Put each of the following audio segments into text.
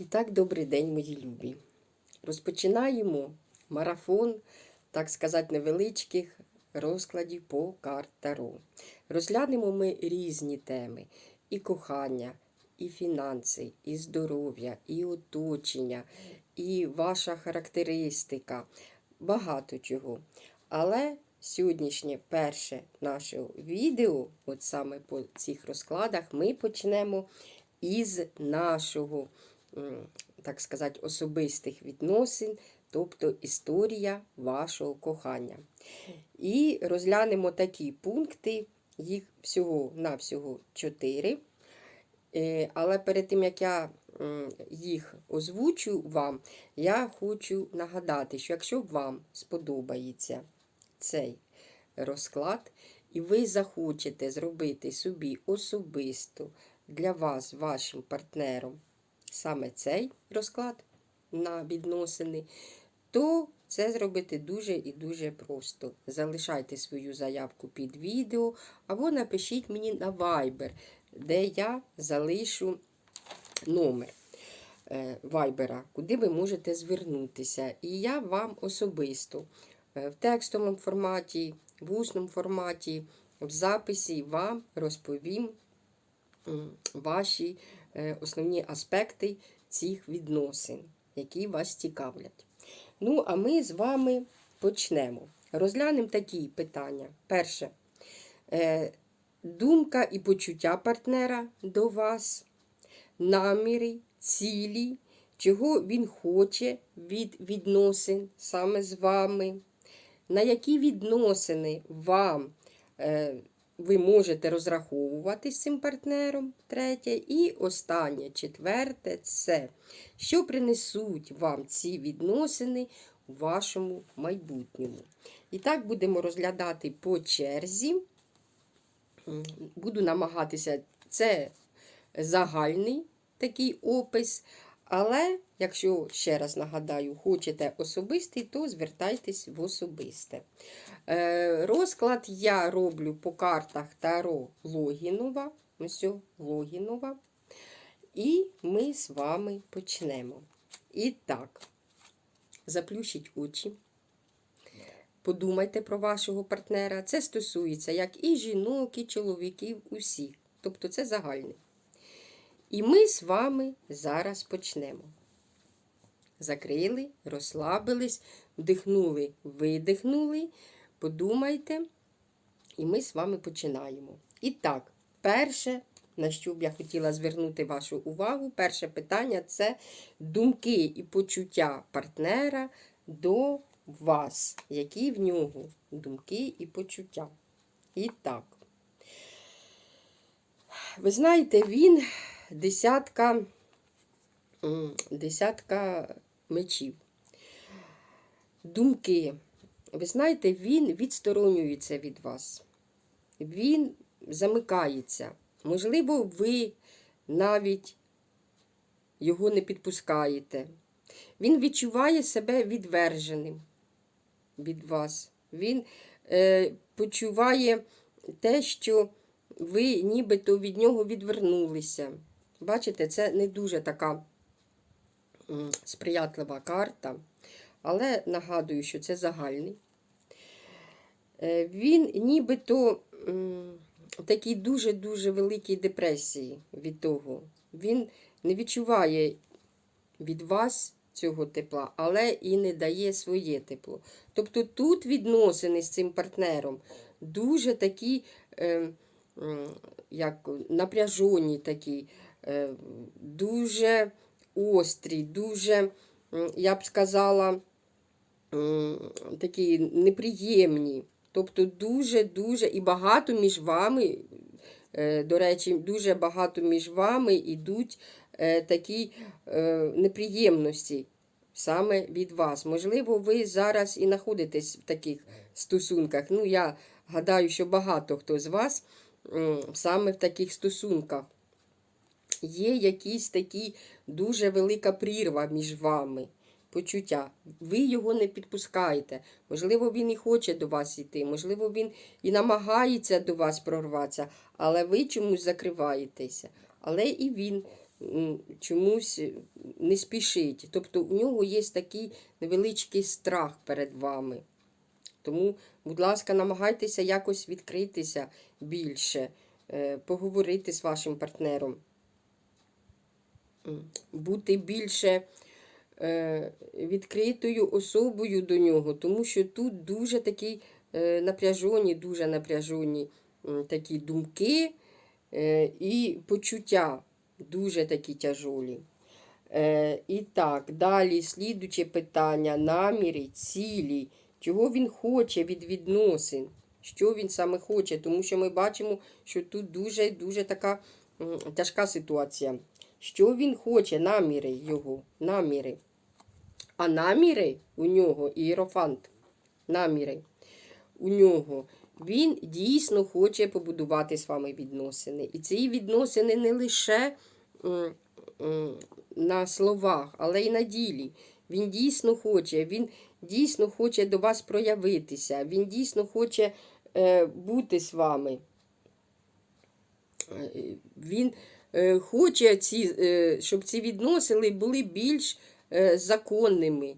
І так, добрий день, мої любі. Розпочинаємо марафон, так сказати, невеличких розкладів по карт Таро. Розглянемо ми різні теми: і кохання, і фінанси, і здоров'я, і оточення, і ваша характеристика, багато чого. Але сьогоднішнє перше наше відео, от саме по цих розкладах, ми почнемо із нашого, так сказати, особистих відносин, тобто історія вашого кохання. І розглянемо такі пункти, їх всього на всього чотири. Е, Але перед тим, як я їх озвучу вам, я хочу нагадати, що якщо вам сподобається цей розклад, і ви захочете зробити собі особисто для вас, вашим партнером, саме цей розклад на відносини, то це зробити дуже і дуже просто. Залишайте свою заявку під відео або напишіть мені на Viber, де я залишу номер е, Viber, куди ви можете звернутися. І я вам особисто е, в текстовому форматі, в усному форматі, в записі вам розповім ваші основні аспекти цих відносин, які вас цікавлять. Ну, а ми з вами почнемо. Розглянемо такі питання. Перше. Е, Думка і почуття партнера до вас, наміри, цілі, чого він хоче від відносин саме з вами, на які відносини вам е, ви можете розраховувати з цим партнером, третє. І останнє, четверте, це що принесуть вам ці відносини у вашому майбутньому. І так будемо розглядати по черзі. Буду намагатися, це загальний такий опис. Але, якщо ще раз нагадаю, хочете особистий, то звертайтесь в особисте. Е, розклад я роблю по картах Таро Логінова. Ось Логінова. І ми з вами почнемо. І так, заплющіть очі. Подумайте про вашого партнера. Це стосується як і жінок, і чоловіків, усіх. Тобто це загальне. І ми з вами зараз почнемо. Закрили, розслабились, вдихнули, видихнули. Подумайте, і ми з вами починаємо. І так, перше, на що б я хотіла звернути вашу увагу, перше питання це думки і почуття партнера до вас. Які в нього думки і почуття. І так. Ви знаєте, він десятка, десятка мечів. Думки. Ви знаєте, він відсторонюється від вас. Він замикається. Можливо, ви навіть його не підпускаєте. Він відчуває себе відверженим від вас. Він е, почуває те, що ви нібито від нього відвернулися. Бачите, це не дуже така сприятлива карта, але нагадую, що це загальний. Е, Він нібито такій дуже-дуже великій депресії від того. Він не відчуває від вас цього тепла, але і не дає своє тепло. Тобто тут відносини з цим партнером дуже такі. Е, як напряжені такі, дуже острі, дуже, я б сказала, такі неприємні. Тобто дуже-дуже і багато між вами, е, до речі, дуже багато між вами йдуть е, такі е, неприємності саме від вас. Можливо, ви зараз і знаходитесь в таких стосунках. Ну, я гадаю, що багато хто з вас саме в таких стосунках. Є якісь такі дуже велика прірва між вами, почуття. Ви його не підпускаєте. Можливо, він і хоче до вас йти, можливо, він і намагається до вас прорватися, але ви чомусь закриваєтеся. Але і він чомусь не спішить. Тобто у нього є такий невеличкий страх перед вами. Тому, будь ласка, намагайтеся якось відкритися більше, е, поговорити з вашим партнером, бути більше е, відкритою особою до нього, тому що тут дуже такі е, напряжені, дуже напряжені такі думки е, і почуття дуже такі тяжолі. І так, далі слідуче питання, наміри, цілі, чого він хоче від відносин, що він саме хоче, тому що ми бачимо, що тут дуже дуже така тяжка ситуація. Що він хоче, наміри його, наміри. А наміри у нього, ієрофант, наміри у нього, він дійсно хоче побудувати з вами відносини. І ці відносини не лише на словах, але й на ділі. Він дійсно хоче, він дійсно хоче до вас проявитися, він дійсно хоче е, бути з вами. Е, Він хоче, ці, е, щоб ці відносини були більш е, законними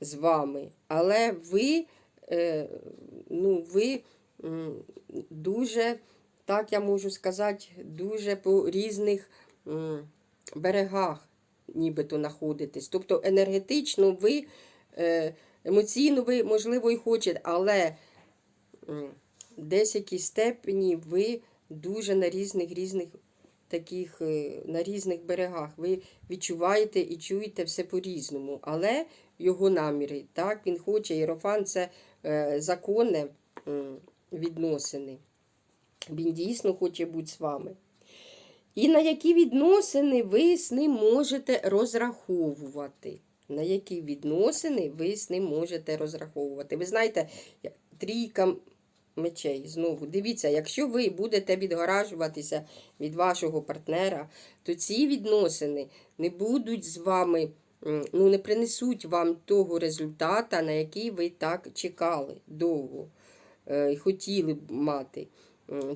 з вами. Але ви, е, ну, ви дуже, так я можу сказати, дуже по різних берегах нібито знаходитесь. Тобто енергетично ви, е, емоційно ви, можливо, і хочете, але десь в якійсь степені ви дуже на різних різних таких е, на різних берегах. Ви відчуваєте і чуєте все по-різному. Але його наміри, так, він хоче, Єрофан це е, законне відносини. Він дійсно хоче бути з вами. І на які відносини ви з ним можете розраховувати? На які відносини ви з ним можете розраховувати? Ви знаєте, трійка мечей знову. Дивіться, якщо ви будете відгоражуватися від вашого партнера, то ці відносини не будуть з вами, ну, не принесуть вам того результата, на який ви так чекали довго е, і хотіли б мати.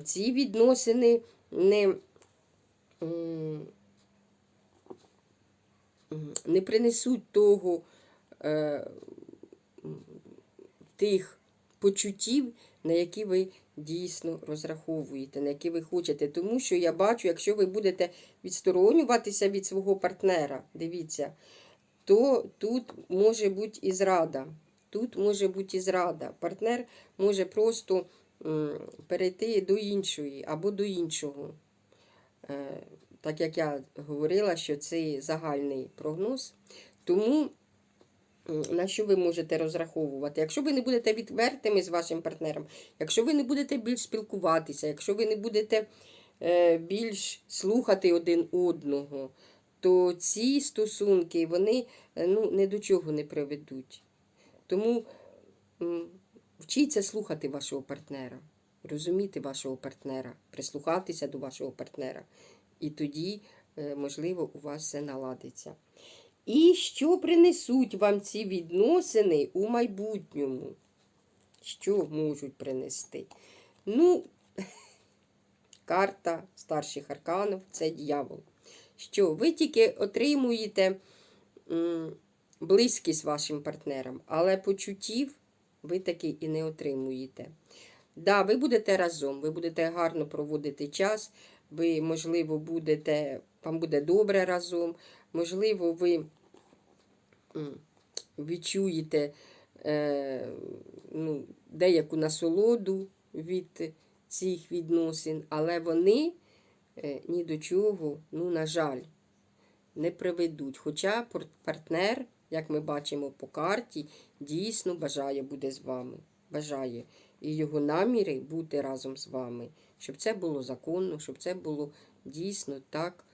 Ці відносини не. не принесуть того е, тих почуттів, на які ви дійсно розраховуєте, на які ви хочете. Тому що я бачу, якщо ви будете відсторонюватися від свого партнера, дивіться, то тут може бути і зрада. Тут може бути і зрада. Партнер може просто перейти до іншої або до іншого. Е, так як я говорила, що це загальний прогноз. Тому на що ви можете розраховувати? Якщо ви не будете відвертими з вашим партнером, якщо ви не будете більш спілкуватися, якщо ви не будете е, більш слухати один одного, то ці стосунки вони е, ну, ні до чого не приведуть. Тому вчіться слухати вашого партнера, розуміти вашого партнера, прислухатися до вашого партнера. І тоді, е, можливо, у вас все наладиться. І що принесуть вам ці відносини у майбутньому? Що можуть принести? Ну, карта старших арканів це дьявол. Що ви тільки отримуєте близькість вашим партнером, але почуттів ви таки і не отримуєте. Да, ви будете разом, ви будете гарно проводити час, ви, можливо, будете, вам буде добре разом, можливо, ви відчуєте е, ну, деяку насолоду від цих відносин, але вони е, ні до чого, ну, на жаль, не приведуть. Хоча пар- партнер, як ми бачимо по карті, дійсно бажає буде з вами. Бажає. І його наміри бути разом з вами, щоб це було законно, щоб це було дійсно так,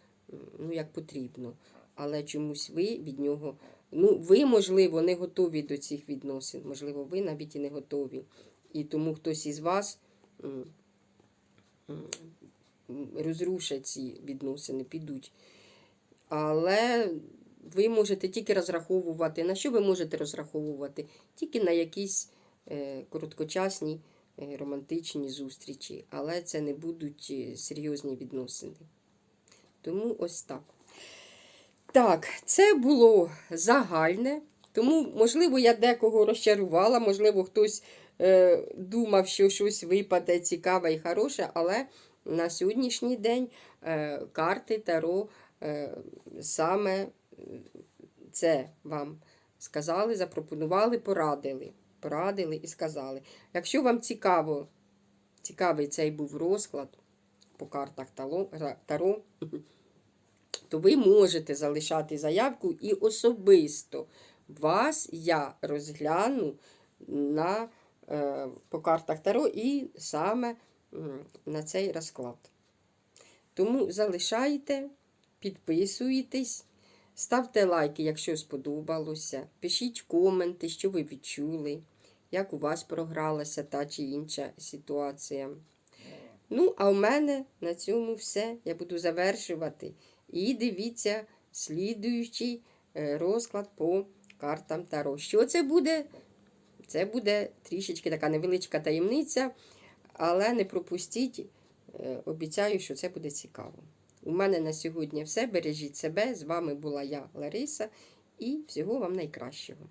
ну, як потрібно. Але чомусь ви від нього, ну, ви, можливо, не готові до цих відносин. Можливо, ви навіть і не готові. І тому хтось із вас розрушить ці відносини, підуть. Але ви можете тільки розраховувати. На що ви можете розраховувати? Тільки на якісь е, короткочасні е, романтичні зустрічі, але це не будуть е, серйозні відносини. Тому ось так. Так, це було загальне. Тому, можливо, я декого розчарувала, можливо, хтось е, думав, що щось випаде цікаве і хороше, але на сьогоднішній день е, карти Таро е, саме це вам сказали, запропонували, порадили. Порадили і сказали. Якщо вам цікаво, цікавий цей був розклад по картах Таро, то ви можете залишати заявку і особисто вас я розгляну на, е, по картах Таро і саме на цей розклад. Тому залишайте, підписуйтесь, ставте лайки, якщо сподобалося. Пишіть коменти, що ви відчули, як у вас програлася та чи інша ситуація. Ну, а в мене на цьому все. Я буду завершувати. І дивіться слідуючий е, розклад по картам Таро. Що це буде? Це буде трішечки така невеличка таємниця, але не пропустіть. Е, Обіцяю, що це буде цікаво. У мене на сьогодні все. Бережіть себе. З вами була я, Лариса, і всього вам найкращого.